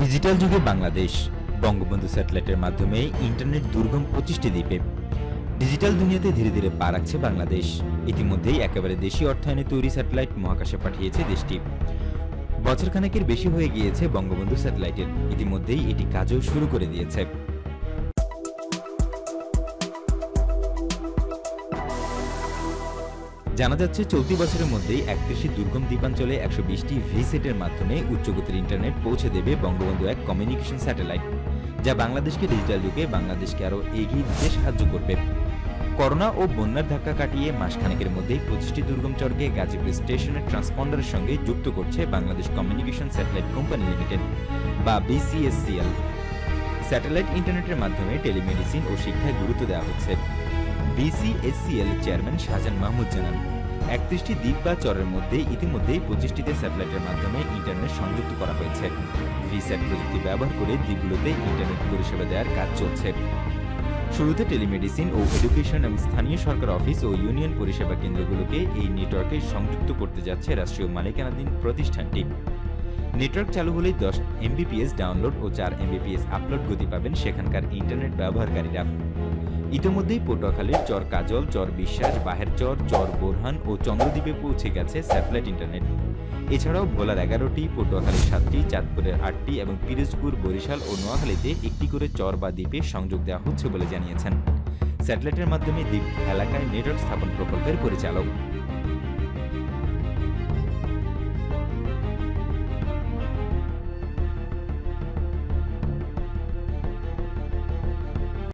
Digital যুগে বাংলাদেশ বঙ্গবন্ধু স্যাটেলাইটের মাধ্যমে ইন্টারনেট দুর্গম পঁচিশটি দ্বীপে। ডিজিটাল দুনিয়াতে ধীরে ধীরে পা রাখছে বাংলাদেশ। ইতিমধ্যেই একেবারে দেশি অর্থায়নে তৈরি স্যাটেলাইট মহাকাশে পাঠিয়েছে দেশটি। বছরখানেকের বেশি হয়ে গিয়েছে বঙ্গবন্ধু স্যাটেলাইটের। ইতিমধ্যেই এটি কাজও শুরু করে দিয়েছে। জানা যাচ্ছে চলতি বছরের মধ্যেই একত্রিশটি দুর্গম দ্বীপাঞ্চলে একশো বিশটি ভিসেটের মাধ্যমে উচ্চগতির ইন্টারনেট পৌঁছে দেবে বঙ্গবন্ধু এক কমিউনিকেশন স্যাটেলাইট, যা বাংলাদেশকে ডিজিটাল যুগে বাংলাদেশকে আরও এগিয়ে দিতে সাহায্য করবে। করোনা ও বন্যার ধাক্কা কাটিয়ে মাসখানেকের মধ্যেই পঁচিশটি দুর্গম চরকে গাজীপুর স্টেশনের ট্রান্সপন্ডারের সঙ্গে যুক্ত করছে Bangladesh communication satellite company limited, বা বিসিএসসিএল। স্যাটেলাইট ইন্টারনেটের মাধ্যমে টেলিমেডিসিন ও শিক্ষায় গুরুত্ব দেওয়া হচ্ছে। বিসিএসসিএল চেয়ারম্যান শাহজাহান মাহমুদ জানান একত্রিশটি দ্বীপ বা চরের মধ্যে ইতিমধ্যেই পঁচিশটিতে স্যাটেলাইটের মাধ্যমে ইন্টারনেট সংযুক্ত করা হয়েছে। ভিস্যাট প্রযুক্তি ব্যবহার করে দ্বীপগুলোতে ইন্টারনেট পরিষেবা দেওয়ার কাজ চলছে। শুরুতে টেলিমেডিসিন ও এডুকেশন এবং স্থানীয় সরকার অফিস ও ইউনিয়ন পরিষেবা কেন্দ্রগুলোকে এই নেটওয়ার্কে সংযুক্ত করতে যাচ্ছে রাষ্ট্রীয় মালিকানাধীন প্রতিষ্ঠানটি। নেটওয়ার্ক চালু হলেই দশ এমবিপিএস ডাউনলোড ও চার এমবিপিএস আপলোড গতি পাবেন সেখানকার ইন্টারনেট ব্যবহারকারীরা। ইতিমধ্যেই পটুয়াখালীর চর কাজল, চর বিশ্বাস, বাহের চর চর বোরহান ও চন্দ্রদ্বীপে পৌঁছে গেছে স্যাটেলাইট ইন্টারনেট। এছাড়াও ভোলার এগারোটি, পটুয়াখালীর সাতটি, চাঁদপুরের আটটি এবং পিরোজপুর, বরিশাল ও নোয়াখালীতে একটি করে চর বা দ্বীপে সংযোগ দেওয়া হচ্ছে বলে জানিয়েছেন। স্যাটেলাইটের মাধ্যমে দ্বীপ এলাকায় নেটওয়ার্ক স্থাপন প্রকল্পের পরিচালক।